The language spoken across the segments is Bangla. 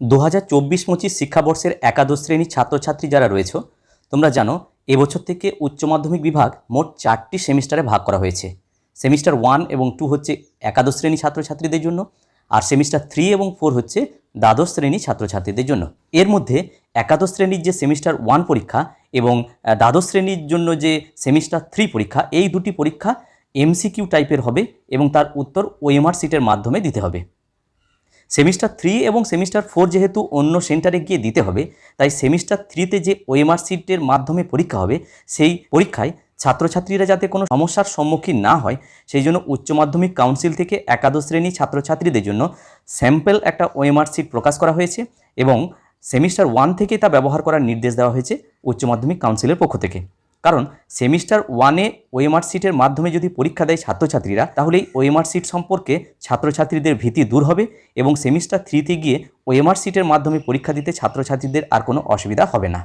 দু হাজার চব্বিশ পঁচিশ শিক্ষাবর্ষের একাদশ শ্রেণির ছাত্রছাত্রী যারা রয়েছে, তোমরা জানো এবছর থেকে উচ্চ মাধ্যমিক বিভাগ মোট চারটি সেমিস্টারে ভাগ করা হয়েছে। সেমিস্টার ওয়ান এবং টু হচ্ছে একাদশ শ্রেণি ছাত্রছাত্রীদের জন্য, আর সেমিস্টার থ্রি এবং ফোর হচ্ছে দ্বাদশ শ্রেণি ছাত্রছাত্রীদের জন্য। এর মধ্যে একাদশ শ্রেণির যে সেমিস্টার ওয়ান পরীক্ষা এবং দ্বাদশ শ্রেণির জন্য যে সেমিস্টার থ্রি পরীক্ষা, এই দুটি পরীক্ষা এমসিকিউ টাইপের হবে এবং তার উত্তর ওএমআর সিটের মাধ্যমে দিতে হবে। সেমিস্টার থ্রি এবং সেমিস্টার ফোর যেহেতু অন্য সেন্টারে গিয়ে দিতে হবে, তাই সেমিস্টার থ্রিতে যে ওএমআর সিটের মাধ্যমে পরীক্ষা হবে, সেই পরীক্ষায় ছাত্রছাত্রীরা যাতে কোনো সমস্যার সম্মুখীন না হয়, সেই জন্য উচ্চ মাধ্যমিক কাউন্সিল থেকে একাদশ শ্রেণি ছাত্রছাত্রীদের জন্য স্যাম্পেল একটা ওএমআর সিট প্রকাশ করা হয়েছে এবং সেমিস্টার ওয়ান থেকে তা ব্যবহার করার নির্দেশ দেওয়া হয়েছে উচ্চ মাধ্যমিক কাউন্সিলের পক্ষ থেকে। কারণ সেমিস্টার ওয়ানে ওএমআর সিটের মাধ্যমে যদি পরীক্ষা দেয় ছাত্রছাত্রীরা তাহলে এই ওএমআর সিট সম্পর্কে ছাত্রছাত্রীদের ভীতি দূর হবে এবং সেমিস্টার থ্রিতে গিয়ে ওএমআর সিটের মাধ্যমে পরীক্ষা দিতে ছাত্রছাত্রীদের আর কোনো অসুবিধা হবে না।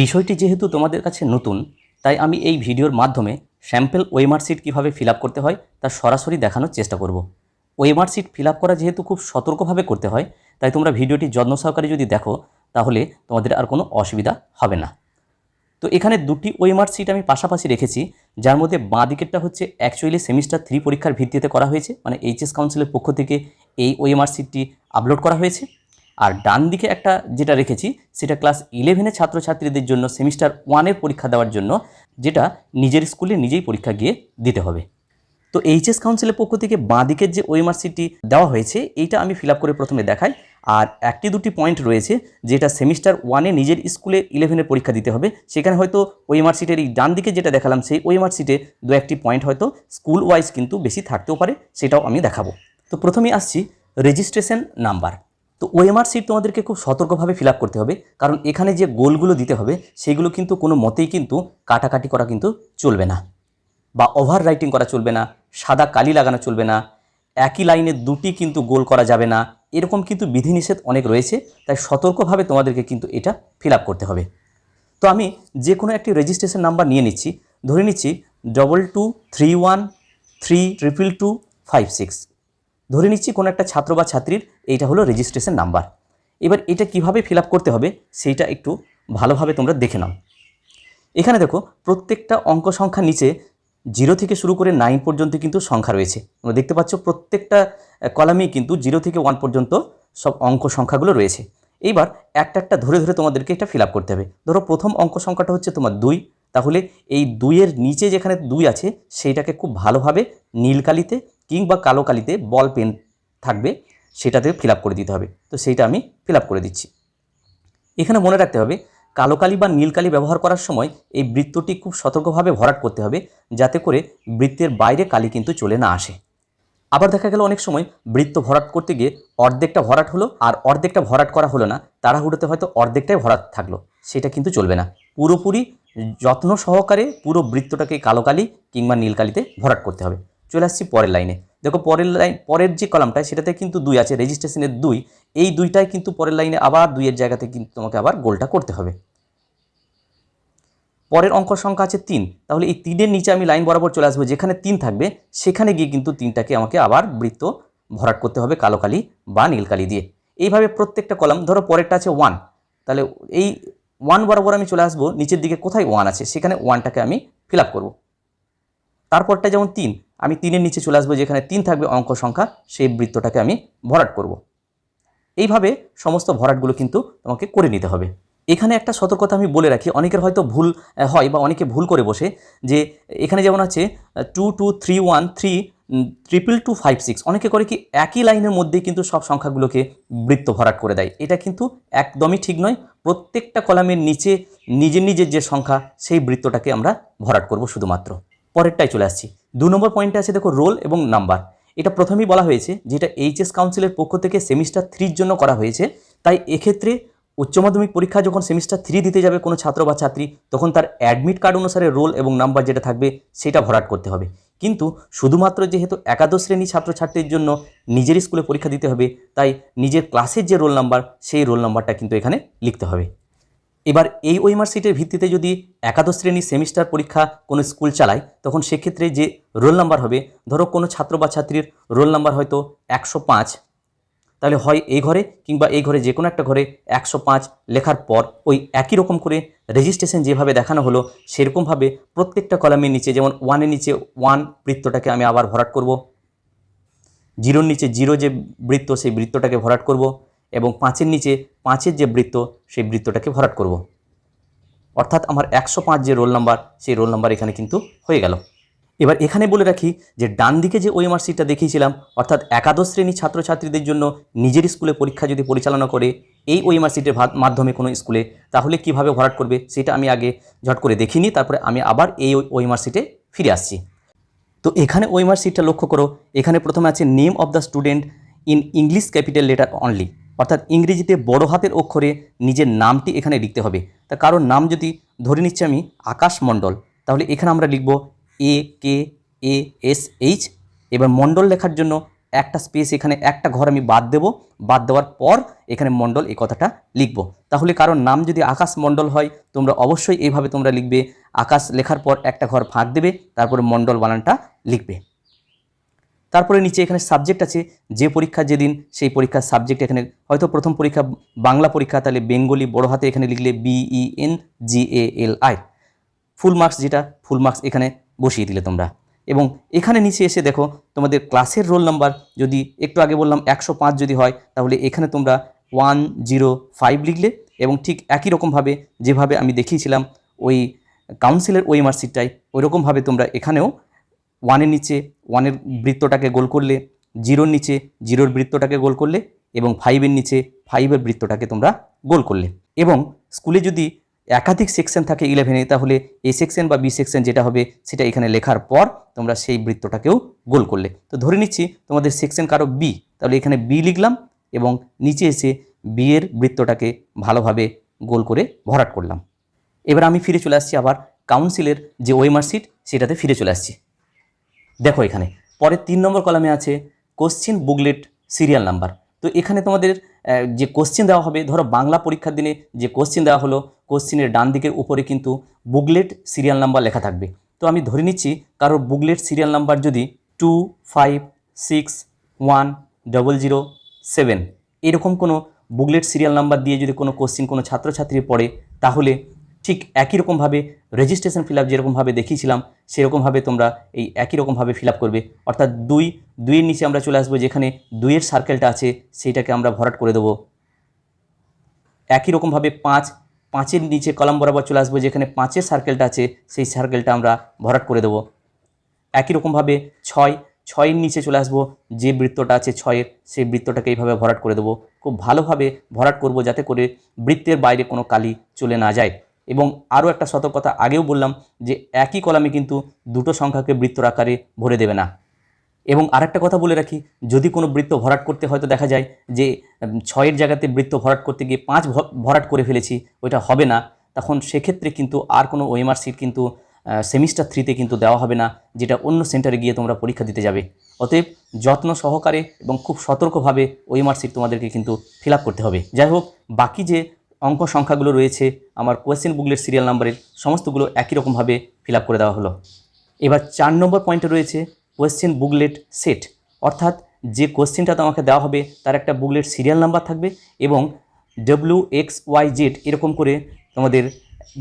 বিষয়টি যেহেতু তোমাদের কাছে নতুন, তাই আমি এই ভিডিওর মাধ্যমে স্যাম্পল ওএমআর সিট কীভাবে ফিল করতে হয় তা সরাসরি দেখানোর চেষ্টা করব। ওএমআর সিট ফিল করা যেহেতু খুব সতর্কভাবে করতে হয়, তাই তোমরা ভিডিওটি যত্ন সহকারে যদি দেখো, তাহলে তোমাদের আর কোনো অসুবিধা হবে না। তো এখানে দুটি ওএমআর সিট আমি পাশাপাশি রেখেছি, যার মধ্যে বাঁ দিকেরটা হচ্ছে অ্যাকচুয়ালি সেমিস্টার থ্রি পরীক্ষার ভিত্তিতে করা হয়েছে মানে এইচএস কাউন্সিলের পক্ষ থেকে এই ওএমআর সিটটি আপলোড করা হয়েছে। আর ডান দিকে একটা যেটা রেখেছি, সেটা ক্লাস ইলেভেনের ছাত্রছাত্রীদের জন্য সেমিস্টার ওয়ানের পরীক্ষা দেওয়ার জন্য, যেটা নিজের স্কুলে নিজেই পরীক্ষা গিয়ে দিতে হবে। তো এইচএস কাউন্সিলের পক্ষ থেকে বাঁ দিকের যে ওএমআর সিটটি দেওয়া হয়েছে, এইটা আমি ফিল করে প্রথমে দেখাই। আর একটি দুটি পয়েন্ট রয়েছে যেটা সেমিস্টার ওয়ানে নিজের স্কুলে ইলেভেনের পরীক্ষা দিতে হবে। সেখানে হয়তো ওএমআর সিটের এই ডান দিকে যেটা দেখালাম, সেই ওএমআর সিটে দু একটি পয়েন্ট হয়তো স্কুল ওয়াইজ কিন্তু বেশি থাকতেও পারে, সেটাও আমি দেখাবো। তো প্রথমেই আসছি রেজিস্ট্রেশন নাম্বার তো ওএমআর সিট তোমাদেরকে খুব সতর্কভাবে ফিল করতে হবে, কারণ এখানে যে গোলগুলো দিতে হবে, সেগুলো কিন্তু কোনো মতেই কিন্তু কাটাকাটি করা কিন্তু চলবে না বা ওভার রাইটিং করা চলবে না, সাদা কালি লাগানো চলবে না, একই লাইনে দুটি কিন্তু গোল করা যাবে না এরকম কিন্তু বিধিনিষেধ অনেক রয়েছে, তাই সতর্কভাবে তোমাদেরকে কিন্তু এটা ফিল করতে হবে। তো আমি যে কোনো একটি রেজিস্ট্রেশন নাম্বার নিয়ে নিচ্ছি, ধরে নিচ্ছি double two three one three triple two five six ধরে নিচ্ছি কোনো একটা ছাত্র বা ছাত্রীর এইটা হলো রেজিস্ট্রেশন নাম্বার এবার এটা কীভাবে ফিল করতে হবে সেইটা একটু ভালোভাবে তোমরা দেখে নাও। এখানে দেখো, প্রত্যেকটা অঙ্ক সংখ্যা নিচে জিরো থেকে শুরু করে নাইন পর্যন্ত কিন্তু সংখ্যা রয়েছে। তোমরা দেখতে পাচ্ছ প্রত্যেকটা কলামেই কিন্তু জিরো থেকে ওয়ান পর্যন্ত সব অঙ্ক সংখ্যাগুলো রয়েছে। এইবার একটা একটা ধরে ধরে তোমাদেরকে এটা ফিল করতে হবে। ধরো প্রথম অঙ্ক সংখ্যাটা হচ্ছে তোমার দুই। তাহলে এই দুইয়ের নিচে যেখানে দুই আছে, সেইটাকে খুব ভালোভাবে নীল কালিতে কিংবা কালো কালিতে বল পেন থাকবে, সেটাতে ফিল করে দিতে হবে। তো সেইটা আমি ফিল করে দিচ্ছি। এখানে মনে রাখতে হবে কালো কালি বা নীল কালি ব্যবহার করার সময় এই বৃত্তটি খুব সতর্কভাবে ভরাট করতে হবে, যাতে করে বৃত্তের বাইরে কালি কিন্তু চলে না আসে। আবার দেখা গেল অনেক সময় বৃত্ত ভরাট করতে গিয়ে অর্ধেকটা ভরাট হলো আর অর্ধেকটা ভরাট করা হলো না, তাড়াহুড়োতে হয়তো অর্ধেকটাই ভরাট থাকল। সেটা কিন্তু চলবে না। পুরোপুরি যত্ন সহকারে পুরো বৃত্তটাকে কালো কালি কিংবা নীল কালিতে ভরাট করতে হবে। চলে আসছি পরের লাইনে। দেখো পরের লাইন, পরের যে কলামটা, সেটাতে কিন্তু দুই আছে, রেজিস্ট্রেশনের দুই। এই দুইটাই কিন্তু পরের লাইনে আবার দুইয়ের জায়গাতে কিন্তু তোমাকে আবার গোলটা করতে হবে। পরের অঙ্ক সংখ্যা আছে তিন। তাহলে এই তিনের নিচে আমি লাইন বরাবর চলে আসব, যেখানে তিন থাকবে, সেখানে গিয়ে কিন্তু তিনটাকে আমাকে আবার বৃত্ত ভরাট করতে হবে কালো কালি বা নীল কালি দিয়ে। এইভাবে প্রত্যেকটা কলাম, ধরো পরেরটা আছে ওয়ান তাহলে এই ওয়ান বরাবর আমি চলে আসব, নিচের দিকে কোথায় ওয়ান আছে, সেখানে ওয়ানটাকে আমি ফিল আপ করব। তারপরটা যেমন তিন, আমি তিনের নিচে চলে আসব, যেখানে তিন থাকবে অঙ্ক সংখ্যা, সেই বৃত্তটাকে আমি ভরাট করব। এইভাবে সমস্ত ভরাটগুলো কিন্তু তোমাকে করে নিতে হবে। এখানে একটা সতর্কতা আমি বলে রাখি, অনেকের হয়তো ভুল হয় বা অনেকে ভুল করে বসে, যে এখানে যেমন আছে two two three one three triple two five six অনেকে করে কি একই লাইনের মধ্যেই কিন্তু সব সংখ্যাগুলোকে বৃত্ত ভরাট করে দেয়। এটা কিন্তু একদমই ঠিক নয়, প্রত্যেকটা কলামের নিচে নিজের নিজের যে সংখ্যা, সেই বৃত্তটাকে আমরা ভরাট করব শুধুমাত্র। পরেরটাই চলে আসছি, দু নম্বর পয়েন্টে আছে দেখো রোল এবং নাম্বার। এটা প্রথমেই বলা হয়েছে, যেটা এইচএস কাউন্সিলের পক্ষ থেকে সেমিস্টার থ্রির জন্য করা হয়েছে, তাই এক্ষেত্রে উচ্চ মাধ্যমিক পরীক্ষা যখন সেমিস্টার থ্রি দিতে যাবে কোনো ছাত্র বা ছাত্রী, তখন তার অ্যাডমিট কার্ড অনুসারে রোল এবং নাম্বার যেটা থাকবে সেটা ভরাট করতে হবে। কিন্তু শুধুমাত্র যেহেতু একাদশ শ্রেণি ছাত্রছাত্রীর জন্য নিজের স্কুলে পরীক্ষা দিতে হবে, তাই নিজের ক্লাসের যে রোল নাম্বার সেই রোল নাম্বারটা কিন্তু এখানে লিখতে হবে। এবার এই ওইমার সিটের ভিত্তিতে যদি একাদশ শ্রেণি সেমিস্টার পরীক্ষা কোনো স্কুল চালায়, তখন সেক্ষেত্রে যে রোল নাম্বার হবে, ধরো কোনো ছাত্র বা ছাত্রীর রোল নাম্বার হয়তো একশো পাঁচ তাহলে হয় এই ঘরে কিংবা এই ঘরে যে কোনো একটা ঘরে একশো পাঁচ লেখার পর ওই একই রকম করে রেজিস্ট্রেশন যেভাবে দেখানো হলো, সেরকমভাবে প্রত্যেকটা কলামের নিচে, যেমন ওয়ানের নিচে ওয়ান বৃত্তটাকে আমি আবার ভরাট করব জিরোর নিচে জিরো যে বৃত্ত, সেই বৃত্তটাকে ভরাট করব এবং পাঁচের নিচে পাঁচের যে বৃত্ত, সেই বৃত্তটাকে ভরাট করব। অর্থাৎ আমার একশো পাঁচ যে রোল নাম্বার সেই রোল নাম্বার এখানে কিন্তু হয়ে গেল। এবার এখানে বলে রাখি যে ডান দিকে যে ওএমআর সিটটা দেখিয়েছিলাম, অর্থাৎ একাদশ শ্রেণি ছাত্রছাত্রীদের জন্য নিজের স্কুলে পরীক্ষা যদি পরিচালনা করে এই ওএমআর সিটের মাধ্যমে কোনো স্কুলে, তাহলে কীভাবে ভরাট করবে সেটা আমি আগে ঝট করে দেখিনি, তারপরে আমি আবার এই ওএমআর সিটে ফিরে আসছি। তো এখানে ওএমআর সিটটা লক্ষ্য করো, এখানে প্রথমে আছে name of the student in English capital letter only অর্থাৎ ইংরেজিতে বড় হাতের অক্ষরে নিজের নামটি এখানে লিখতে হবে। তা কারোর নাম যদি ধরে নিচ্ছি আমি আকাশ মণ্ডল, তাহলে এখানে আমরা লিখব এ কে এ এস এইচ এবার মণ্ডল লেখার জন্য একটা স্পেস এখানে একটা ঘর আমি বাদ দেব। বাদ দেওয়ার পর এখানে মণ্ডল এই কথাটা লিখব। তাহলে কারোর নাম যদি আকাশ মণ্ডল হয়, তোমরা অবশ্যই এইভাবে তোমরা লিখবে। আকাশ লেখার পর একটা ঘর ফাঁক দেবে, তারপরে মণ্ডল বানানটা লিখবে। তারপরে নিচে এখানে সাবজেক্ট আছে। যে পরীক্ষা যেদিন, সেই পরীক্ষার সাবজেক্ট এখানে, হয়তো প্রথম পরীক্ষা বাংলা পরীক্ষা, তাহলে বেঙ্গলি বড় হাতে এখানে লিখলে B N G A L I full marks যেটা ফুল মার্কস এখানে বসিয়ে দিলে তোমরা। এবং এখানে নিচে এসে দেখো, তোমাদের ক্লাসের রোল নাম্বার যদি একটু আগে বললাম একশো পাঁচ যদি হয়, তাহলে এখানে তোমরা ওয়ান জিরো ফাইভ লিখলে এবং ঠিক একই রকমভাবে যেভাবে আমি দেখিয়েছিলাম, ওই কাউন্সিলের ওই মার্কশিটটাই ওই রকমভাবে তোমরা এখানেও ওয়ানের নিচে ওয়ানের বৃত্তটাকে গোল করলে জিরোর নিচে জিরোর বৃত্তটাকে গোল করলে এবং ফাইভের নিচে ফাইভের বৃত্তটাকে তোমরা গোল করলে। এবং স্কুলে যদি একাধিক সেকশন থাকে ইলেভেনে তাহলে এ সেকশন বা বি সেকশন যেটা হবে সেটা এখানে লেখার পর তোমরা সেই বৃত্তটাকেও গোল করলে। তো ধরে নিচ্ছি তোমাদের সেকশন কারও বি তাহলে এখানে বি লিখলাম এবং নিচে এসে বি এর বৃত্তটাকে ভালোভাবে গোল করে ভরাট করলাম। এবার আমি ফিরে চলে আসছি আবার কাউন্সিলের যে ওয়েমার সিট সেটাতে ফিরে চলে আসছি। দেখো এখানে পরে তিন নম্বর কলামে আছে কোশ্চিন বুকলেট সিরিয়াল নাম্বার তো এখানে তোমাদের যে কোশ্চিন দেওয়া হবে, ধরো বাংলা পরীক্ষার দিনে যে কোশ্চিন দেওয়া হলো কোশ্চিনের ডান দিকের উপরে কিন্তু বুকলেট সিরিয়াল নাম্বার লেখা থাকবে। তো আমি ধরে নিচ্ছি কারোর বুকলেট সিরিয়াল নাম্বার যদি two, five, six, one, double zero, seven এরকম কোনো বুকলেট সিরিয়াল নাম্বার দিয়ে যদি কোনো কোশ্চিন কোনো ছাত্রছাত্রী পড়ে, তাহলে ঠিক একই রকমভাবে রেজিস্ট্রেশন ফিল আপ যেরকমভাবে দেখিয়েছিলাম, সেরকমভাবে তোমরা এই একই রকমভাবে ফিল আপ করবে। অর্থাৎ দুই, দুইয়ের নিচে আমরা চলে আসব যেখানে দুইয়ের সার্কেলটা আছে, সেইটাকে আমরা ভরাট করে দেবো। একই রকমভাবে পাঁচ পাঁচের নিচে কলাম বরাবর চলে আসব, যেখানে পাঁচের সার্কেলটা আছে, সেই সার্কেলটা আমরা ভরাট করে দেবো। একই রকমভাবে ছয়, ছয়ের নিচে চলে আসব, যে বৃত্তটা আছে ছয়ের, সেই বৃত্তটাকে এইভাবে ভরাট করে দেবো। খুব ভালোভাবে ভরাট করব, যাতে করে বৃত্তের বাইরে কোনো কালি চলে না যায়। এবং আরও একটা সতর্কতা, আগেও বললাম যে একই কলামে কিন্তু দুটো সংখ্যাকে বৃত্তর আকারে ভরে দেবে না। এবং আরেকটা কথা বলে রাখি, যদি কোনো বৃত্ত ভরাট করতে হয়তো দেখা যায় যে ছয়ের জায়গাতে বৃত্ত ভরাট করতে গিয়ে পাঁচ ভরাট করে ফেলেছি, ওইটা হবে না। তখন সেক্ষেত্রে কিন্তু আর কোনো ওএমআর সিট কিন্তু সেমিস্টার থ্রিতে কিন্তু দেওয়া হবে না, যেটা অন্য সেন্টারে গিয়ে তোমরা পরীক্ষা দিতে যাবে। অতএব যত্ন সহকারে এবং খুব সতর্কভাবে ওএমআর সিট তোমাদেরকে কিন্তু ফিল করতে হবে। যাই হোক, বাকি যে অঙ্ক সংখ্যাগুলো রয়েছে, আমার কোয়েশ্চেন বুকলের সিরিয়াল নাম্বারের সমস্তগুলো একই রকমভাবে ফিল করে দেওয়া হলো। এবার চার নম্বর পয়েন্টে রয়েছে কোয়েশ্চেন বুকলেট সেট অর্থাৎ যে কোয়েশ্চেনটা তোমাকে দেওয়া হবে তার একটা বুকলেট সিরিয়াল নাম্বার থাকবে এবং ডব্লিউ এক্স ওয়াই জেড এরকম করে তোমাদের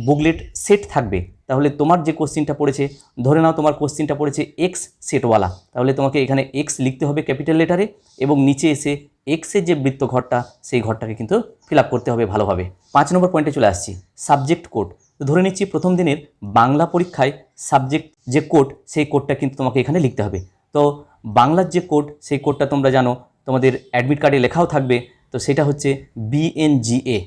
বুকলেট সেট থাকবে। তাহলে তোমার যে কোশ্চিনটা পড়েছে, ধরে নাও তোমার কোশ্চিনটা পড়েছে এক্স সেটওয়ালা তাহলে তোমাকে এখানে এক্স লিখতে হবে ক্যাপিটাল লেটারে এবং নিচে এসে এক্সের যে বৃত্ত ঘরটা, সেই ঘরটাকে কিন্তু ফিল করতে হবে ভালোভাবে। পাঁচ নম্বর পয়েন্টে চলে আসছি সাবজেক্ট কোড ধরে নিচ্ছি প্রথম দিনের বাংলা পরীক্ষায় সাবজেক্ট যে কোড সেই কোডটা কিন্তু তোমাকে এখানে লিখতে হবে। তো বাংলার যে কোড সেই কোডটা তোমরা জানো, তোমাদের অ্যাডমিট কার্ডে লেখাও থাকবে। তো সেটা হচ্ছে বিএনজিএ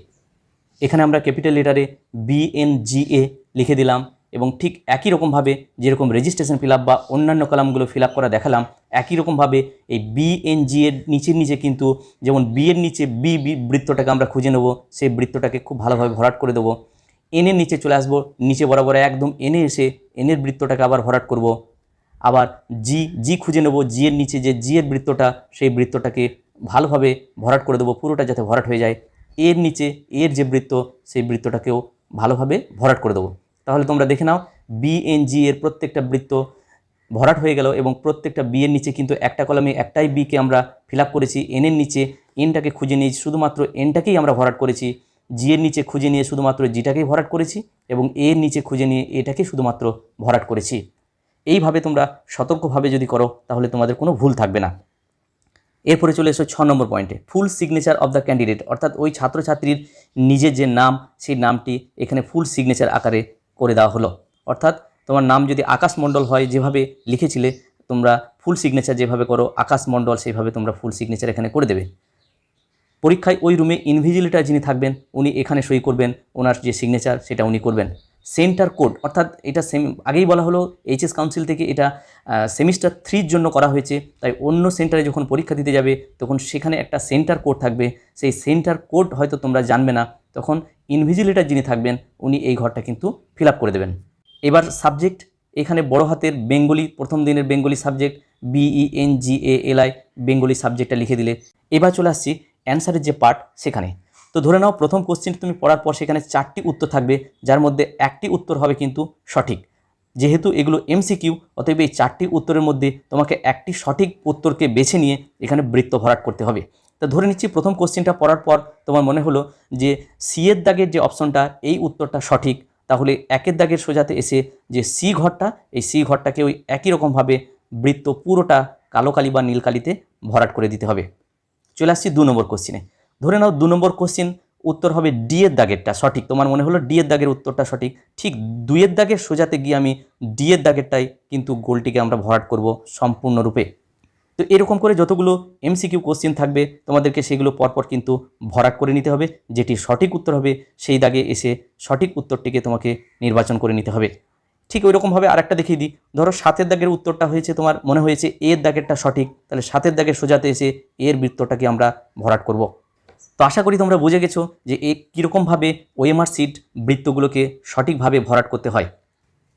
এখানে আমরা ক্যাপিটাল লেটারে বিএনজিএ লিখে দিলাম এবং ঠিক একই রকমভাবে যেরকম রেজিস্ট্রেশন ফিল বা অন্যান্য কলামগুলো ফিল করা দেখালাম, একই রকমভাবে এই বিএনজি এর নিচের নিচে কিন্তু যেমন বি এর নিচে বি বি বৃত্তটাকে আমরা খুঁজে নেব, সেই বৃত্তটাকে খুব ভালোভাবে ভরাট করে দেবো। এনের নিচে চলে আসব, নিচে বরাবর একদম এনে এসে এনের বৃত্তটাকে আবার ভরাট করব। আবার জি জি খুঁজে নেব জি এর নিচে যে জি এর বৃত্তটা, সেই বৃত্তটাকে ভালোভাবে ভরাট করে দেবো, পুরোটা যাতে ভরাট হয়ে যায়। এর নিচে এর যে বৃত্ত, সেই বৃত্তটাকেও ভালোভাবে ভরাট করে দেবো। তাহলে তোমরা দেখে নাও বিএনজি এর প্রত্যেকটা বৃত্ত ভরাট হয়ে গেল এবং প্রত্যেকটা বি এর নিচে কিন্তু একটা কলামে একটাই বিকে আমরা ফিল করেছি। এন এর নিচে এনটাকে খুঁজে নিয়েছি শুধুমাত্র এনটাকেই আমরা ভরাট করেছি। জি এর নিচে খুঁজে নিয়ে শুধুমাত্র জিটাকেই ভরাট করেছি এবং এ এর নিচে খুঁজে নিয়ে এটাকে শুধুমাত্র ভরাট করেছি। এইভাবে তোমরা সতর্কভাবে যদি করো, তাহলে তোমাদের কোনো ভুল থাকবে না। এরপরে চলে এসো ছ নম্বর পয়েন্টে। Full signature of the candidate অর্থাৎ ওই ছাত্রছাত্রীর নিজের যে নাম, সেই নামটি এখানে ফুল সিগনেচার আকারে করে দেওয়া হলো। অর্থাৎ তোমার নাম যদি আকাশ মণ্ডল হয়, যেভাবে লিখেছিলে, তোমরা ফুল সিগনেচার যেভাবে করো আকাশ মণ্ডল সেইভাবে তোমরা ফুল সিগনেচার এখানে করে দেবে। পরীক্ষায় ওই রুমে ইনভিজিলেটার যিনি থাকবেন, উনি এখানে সই করবেন, ওনার যে সিগনেচার সেটা উনি করবেন। সেন্টার কোড অর্থাৎ এটা সেম আগেই বলা হলো এইচএস কাউন্সিল থেকে এটা সেমিস্টার থ্রির জন্য করা হয়েছে। তাই অন্য সেন্টারে যখন পরীক্ষা দিতে যাবে, তখন সেখানে একটা সেন্টার কোড থাকবে। সেই সেন্টার কোড হয়তো তোমরা জানবে না। তখন ইনভিজিলেটার যিনি থাকবেন, উনি এই ঘরটা কিন্তু ফিল করে দেবেন। এবার সাবজেক্ট এখানে বড় হাতের বেঙ্গলি, প্রথম দিনের Bengali subject B N G A L I Bengali সাবজেক্টটা লিখে দিলে। এবার চলে আসছি অ্যান্সারের যে পার্ট সেখানে। তো ধরে নাও প্রথম কোশ্চেন তুমি পড়ার পর সেখানে চারটি উত্তর থাকবে, যার মধ্যে একটি উত্তর হবে কিন্তু সঠিক। যেহেতু এগুলো এমসিকিউ অতএব এই চারটি উত্তরের মধ্যে তোমাকে একটি সঠিক উত্তরকে বেছে নিয়ে এখানে বৃত্ত ভরাট করতে হবে। তা ধরে নিচ্ছি প্রথম কোশ্চেনটা পড়ার পর তোমার মনে হলো যে সি এর দাগের যে অপশনটা, এই উত্তরটা সঠিক। তাহলে একের দাগের সোজাতে এসে যে সি ঘরটা, এই সি ঘরটাকে ওই একই রকমভাবে বৃত্ত পুরোটা কালো কালি বা নীল কালিতে ভরাট করে দিতে হবে। চলে আসছি দু নম্বর কোশ্চিনে ধরে নাও দু নম্বর কোশ্চিন উত্তর হবে ডি এর দাগেরটা সঠিক। তোমার মনে হলো ডি এর দাগের উত্তরটা সঠিক? ঠিক দুইয়ের দাগের সোজাতে গিয়ে আমি ডি এর দাগেরটাই কিন্তু গোলটিকে আমরা ভরাট করব সম্পূর্ণরূপে। তো এরকম করে যতগুলো এমসিকিউ কোশ্চেন থাকবে, তোমাদেরকে সেগুলো পরপর কিন্তু ভরাট করে নিতে হবে। যেটি সঠিক উত্তর হবে, সেই দাগে এসে সঠিক উত্তরটিকে তোমাকে নির্বাচন করে নিতে হবে। ঠিক ওইরকমভাবে আরেকটা দেখিয়ে দিই। ধরো সাতের দাগের উত্তরটা হয়েছে তোমার, মনে হয়েছে এর দাগেরটা সঠিক, তাহলে সাতের দাগের সোজাতে এসে এর বৃত্তটাকে আমরা ভরাট করব। তো আশা করি তোমরা বুঝে গেছো যে এ কীরকমভাবে ওএমআর সিট বৃত্তগুলোকে সঠিকভাবে ভরাট করতে হয়।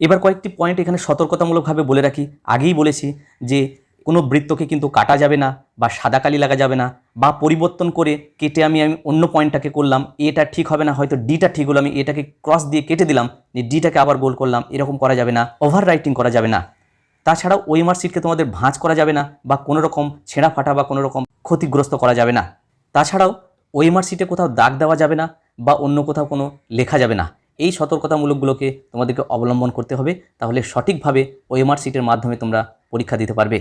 এবার কয়েকটি পয়েন্ট এখানে সতর্কতামূলকভাবে বলে রাখি। আগেই বলেছি যে কোনো বৃত্তকে কিন্তু কাটা যাবে না বা সাদা কালি লাগা যাবে না বা পরিবর্তন করে কেটে আমি আমি অন্য পয়েন্টটাকে করলাম, এটা ঠিক হবে না, হয়তো ডিটা ঠিক হলো, আমি এটাকে ক্রস দিয়ে কেটে দিলাম ডিটাকে আবার গোল করলাম, এরকম করা যাবে না ওভার রাইটিং করা যাবে না। তাছাড়াও ওএমআর সিটকে তোমাদের ভাঁজ করা যাবে না বা কোনো রকম ছেঁড়া ফাটা বা কোনো রকম ক্ষতিগ্রস্ত করা যাবে না। তাছাড়াও ওএমআর সিটে কোথাও দাগ দেওয়া যাবে না বা অন্য কোথাও কোনো লেখা যাবে না। এই সতর্কতামূলকগুলোকে তোমাদেরকে অবলম্বন করতে হবে, তাহলে সঠিকভাবে ওএমআর সিটের মাধ্যমে তোমরা পরীক্ষা দিতে পারবে।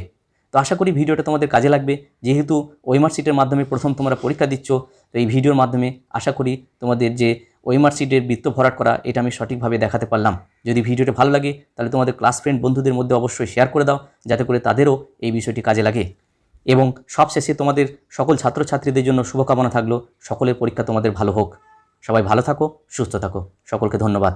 তো আশা করি ভিডিওটা তোমাদের কাজে লাগবে। যেহেতু ওএমআর সিটের মাধ্যমে প্রথম তোমরা পরীক্ষা দিচ্ছ, তো এই ভিডিওর মাধ্যমে আশা করি তোমাদের যে ওএমআর সিটের বৃত্ত ভরাট করা, এটা আমি সঠিকভাবে দেখাতে পারলাম। যদি ভিডিওটা ভালো লাগে, তাহলে তোমাদের ক্লাস ফ্রেন্ড বন্ধুদের মধ্যে অবশ্যই শেয়ার করে দাও, যাতে করে তাদেরও এই বিষয়টি কাজে লাগে। এবং সবশেষে তোমাদের সকল ছাত্রছাত্রীদের জন্য শুভকামনা থাকল, সকলের পরীক্ষা তোমাদের ভালো হোক। সবাই ভালো থাকো, সুস্থ থাকো। সকলকে ধন্যবাদ।